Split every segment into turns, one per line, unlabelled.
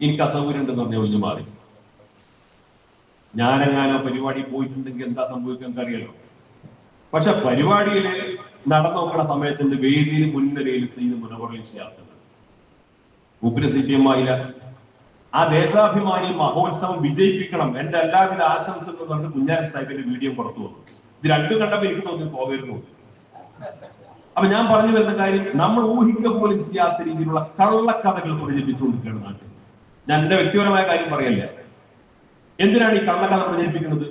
എനിക്ക് അസൗകര്യം ഉണ്ടെന്ന് പറഞ്ഞാൽ ഒഴിഞ്ഞു മാറി. ഞാനെങ്ങാനോ പരിപാടി പോയിട്ടുണ്ടെങ്കിൽ എന്താ സംഭവിക്കാൻ അറിയല്ലോ പക്ഷെ പരിപാടിയിൽ നടന്നു നോക്കുന്ന സമയത്തുണ്ട് വേദിയിൽ മുൻനിരയിൽ സീന് മുനവറിൽ ചേർക്കുന്നത്. ഉപ്പിന് സി പി എം ആയില്ല ആ ദേശാഭിമാനി മഹോത്സവം വിജയിപ്പിക്കണം. എന്റെ എല്ലാവിധ ആശംസകളും പറഞ്ഞ് കുഞ്ഞാലി സാഹിബിന്റെ വീഡിയോ പുറത്തു വന്നു. ഇത് രണ്ടും കണ്ടപ്പോൾ എനിക്ക് തോന്നി പോകരുന്നു അപ്പൊ ഞാൻ പറഞ്ഞു വരുന്ന കാര്യം നമ്മൾ ഊഹിക്ക പോലും ചെയ്യാത്ത രീതിയിലുള്ള കള്ളക്കഥകൾ പ്രചരിപ്പിച്ചുകൊണ്ടിരിക്കുകയാണ് നാട്ടിൽ. ഞാൻ എന്റെ വ്യക്തിപരമായ കാര്യം പറയല്ല? എന്തിനാണ് ഈ കള്ളക്കഥ പ്രചരിപ്പിക്കുന്നത്?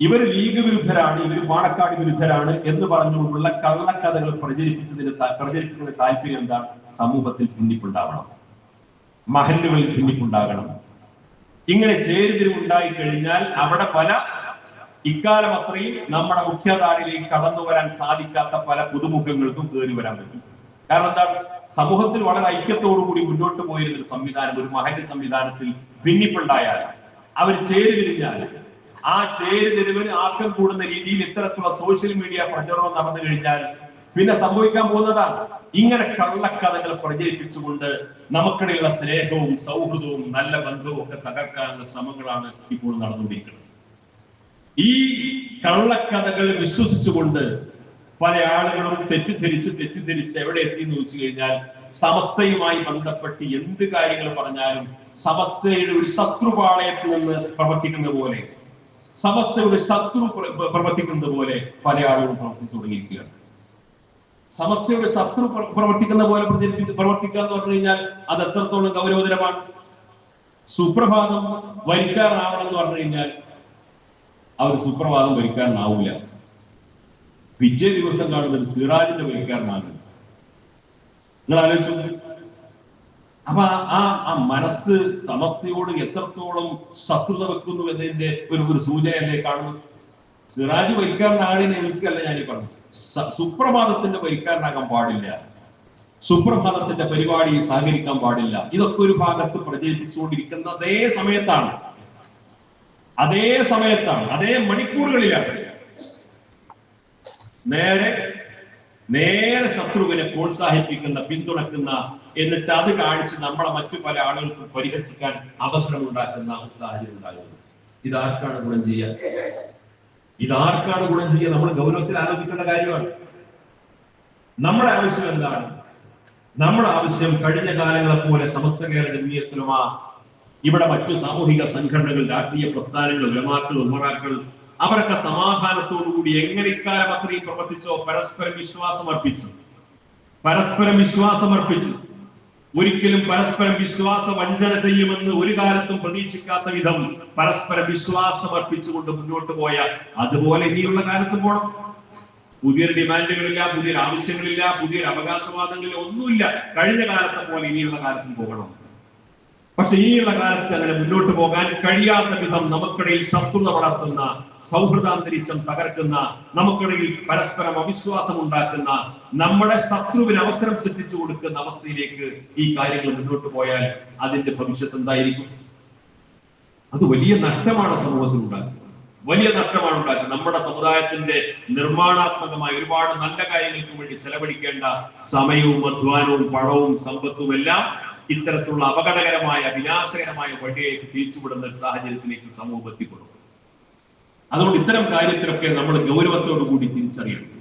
ഇവർ ലീഗ് വിരുദ്ധരാണ് ഇവർ പാണക്കാട് വിരുദ്ധരാണ് എന്ന് പറഞ്ഞുകൊണ്ടുള്ള കള്ളക്കഥകൾ പ്രചരിപ്പിച്ചതിന് പ്രചരിപ്പിക്കുന്ന താല്പര്യം എന്താണ്? സമൂഹത്തിൽ ഭിന്നിപ്പുണ്ടാവണം. മഹല്ലുകളിൽ ഭിന്നിപ്പുണ്ടാകണം. ഇങ്ങനെ ചേരിതിരിവുണ്ടായി കഴിഞ്ഞാൽ അവിടെ പല ഇക്കാലം അത്രയും നമ്മുടെ മുഖ്യധാരയിലേക്ക് കടന്നു വരാൻ സാധിക്കാത്ത പല പുതുമുഖങ്ങൾക്കും കയറി വരാൻ പറ്റും. കാരണം എന്താണ്? സമൂഹത്തിൽ വളരെ ഐക്യത്തോടുകൂടി മുന്നോട്ട് പോയിരുന്ന ഒരു സംവിധാനം ഒരു മഹല്ല് സംവിധാനത്തിൽ ഭിന്നിപ്പുണ്ടായാൽ അവർ ചേരിതിരിഞ്ഞാൽ ആ ചേരുതിരിവിന് ആക്കം കൂടുന്ന രീതിയിൽ ഇത്തരത്തിലുള്ള സോഷ്യൽ മീഡിയ പ്രചരണം നടന്നു കഴിഞ്ഞാൽ പിന്നെ സംഭവിക്കാൻ പോകുന്നതാണ്. ഇങ്ങനെ കള്ളക്കഥകൾ പ്രചരിപ്പിച്ചുകൊണ്ട് നമുക്കിടയിലുള്ള സ്നേഹവും സൗഹൃദവും നല്ല ബന്ധവും ഒക്കെ തകർക്കാനുള്ള ശ്രമങ്ങളാണ് ഇപ്പോൾ നടന്നുകൊണ്ടിരിക്കുന്നത്. ഈ കള്ളക്കഥകൾ വിശ്വസിച്ചുകൊണ്ട് പല ആളുകളും തെറ്റിദ്ധരിച്ച് തെറ്റിദ്ധരിച്ച് എവിടെ എത്തി എന്ന് ചോദിച്ചു കഴിഞ്ഞാൽ സമസ്തയുമായി ബന്ധപ്പെട്ട് എന്ത് കാര്യങ്ങൾ പറഞ്ഞാലും സമസ്തയുടെ ഒരു ശത്രുപാളയത്തിൽ നിന്ന് പ്രവർത്തിക്കുന്ന പോലെ സമസ്തയുടെ ശത്രു പ്ര- പ്ര- പ്രവർത്തിക്കുന്നത് പോലെ പല ആളുകളും പ്രവർത്തിച്ചു തുടങ്ങിയിരിക്കുകയാണ്. സമസ്തയുടെ ശത്രു പ്ര- പ്രവർത്തിക്കുന്ന പോലെ പ്രവർത്തിക്കുക എന്ന് പറഞ്ഞു കഴിഞ്ഞാൽ അത് എത്രത്തോളം ഗൗരവതരമാണ്. സുപ്രഭാതം വരിക്കാരനാവണം എന്ന് പറഞ്ഞു കഴിഞ്ഞാൽ അവർ സുപ്രഭാതം വരിക്കാരനാവില്ല പിറ്റേ ദിവസം കാണുന്നത് സിറാജിന്റെ വരിക്കാരനാണ് നിങ്ങൾ ആലോചിച്ചു. അപ്പൊ ആ- ആ മനസ്സ് സമസ്തയോട് എത്രത്തോളം ശത്രുത വെക്കുന്നു എന്നതിന്റെ ഒരു ഒരു സൂചനയല്ലേ കാണുന്നത്? സിറാജ് വരിക്കാരനാടിനെ എനിക്കല്ല ഞാൻ പറഞ്ഞു സുപ്രഭാതത്തിന്റെ വൈക്കാരനാകാൻ പാടില്ല. സുപ്രഭാതത്തിന്റെ പരിപാടി സഹകരിക്കാൻ പാടില്ല. ഇതൊക്കെ ഒരു ഭാഗത്ത് പ്രചരിപ്പിച്ചുകൊണ്ടിരിക്കുന്ന അതേ സമയത്താണ്. അതേ സമയത്താണ് അതേ മണിക്കൂറുകളിലാണ്. നേരെ നേരെ ശത്രുവിനെ പ്രോത്സാഹിപ്പിക്കുന്ന പിന്തുണക്കുന്ന എന്നിട്ട് അത് കാണിച്ച് നമ്മളെ മറ്റു പല ആളുകൾക്കും പരിഹസിക്കാൻ അവസരം ഉണ്ടാക്കുന്ന ഒരു സാഹചര്യം ഉണ്ടാകുന്നു ഇതാർക്കാണ് ഗുണം ചെയ്യുക? ഇതാർക്കാണ് ഗുണം ചെയ്യുക? നമ്മൾ ഗൗരവത്തിൽ ആലോചിക്കേണ്ട കാര്യമാണ്. നമ്മുടെ ആവശ്യം എന്താണ്? നമ്മുടെ ആവശ്യം കഴിഞ്ഞ കാലങ്ങളെ പോലെ സമസ്ത കേരള ജമീയത്തിലുമാ ഇവിടെ മറ്റു സാമൂഹിക സംഘടനകൾ രാഷ്ട്രീയ പ്രസ്ഥാനങ്ങൾ ഉലമാക്കൾ ഉമറാക്കൾ അവരൊക്കെ സമാധാനത്തോടുകൂടി എങ്ങനെ ഇക്കാലം അത്രയും പ്രവർത്തിച്ചോ? പരസ്പരം വിശ്വാസം അർപ്പിച്ചു പരസ്പരം വിശ്വാസം അർപ്പിച്ചു ഒരിക്കലും പരസ്പരം വിശ്വാസ വഞ്ചന ചെയ്യുമെന്ന് ഒരു കാലത്തും പ്രതീക്ഷിക്കാത്ത വിധം പരസ്പരം വിശ്വാസം അർപ്പിച്ചുകൊണ്ട് മുന്നോട്ട് പോയ അതുപോലെ ഇനിയുള്ള കാലത്ത് പോണം. പുതിയ ഡിമാൻഡുകളില്ല പുതിയൊരു ആവശ്യങ്ങളില്ല പുതിയൊരു അവകാശവാദങ്ങളില്ല ഒന്നുമില്ല. കഴിഞ്ഞ കാലത്തെ പോലെ ഇനിയുള്ള കാലത്തും പോകണം. പക്ഷെ ഇനിയുള്ള കാലത്ത് അങ്ങനെ മുന്നോട്ട് പോകാൻ കഴിയാത്ത വിധം നമുക്കിടയിൽ ശത്രുത വളർത്തുന്ന സൗഹൃദാന്തരീക്ഷം തകർക്കുന്ന നമുക്കിടയിൽ പരസ്പരം അവിശ്വാസം ഉണ്ടാക്കുന്ന നമ്മുടെ ശത്രുവിന് അവസരം സൃഷ്ടിച്ചു കൊടുക്കുന്ന അവസ്ഥയിലേക്ക് ഈ കാര്യങ്ങൾ മുന്നോട്ട് പോയാൽ അതിന്റെ ഭവിഷ്യത്ത് എന്തായിരിക്കും? അത് വലിയ നഷ്ടമാണ് സമൂഹത്തിൽ ഉണ്ടാക്കുന്നത്. വലിയ നഷ്ടമാണ് ഉണ്ടാക്കുന്നത്. നമ്മുടെ സമുദായത്തിന്റെ നിർമ്മാണാത്മകമായ ഒരുപാട് നല്ല കാര്യങ്ങൾക്ക് വേണ്ടി ചെലവഴിക്കേണ്ട സമയവും അധ്വാനവും പണവും സമ്പത്തും എല്ലാം ഇത്തരത്തിലുള്ള അപകടകരമായ വിനാശകരമായ വഴിയേക്ക് തിരിച്ചുവിടുന്ന ഒരു സാഹചര്യത്തിലേക്ക് സമൂഹം എത്തിപ്പെടും. അതുകൊണ്ട് ഇത്തരം കാര്യത്തിലൊക്കെ നമ്മൾ ഗൗരവത്തോടു കൂടി തിരിച്ചറിയണം.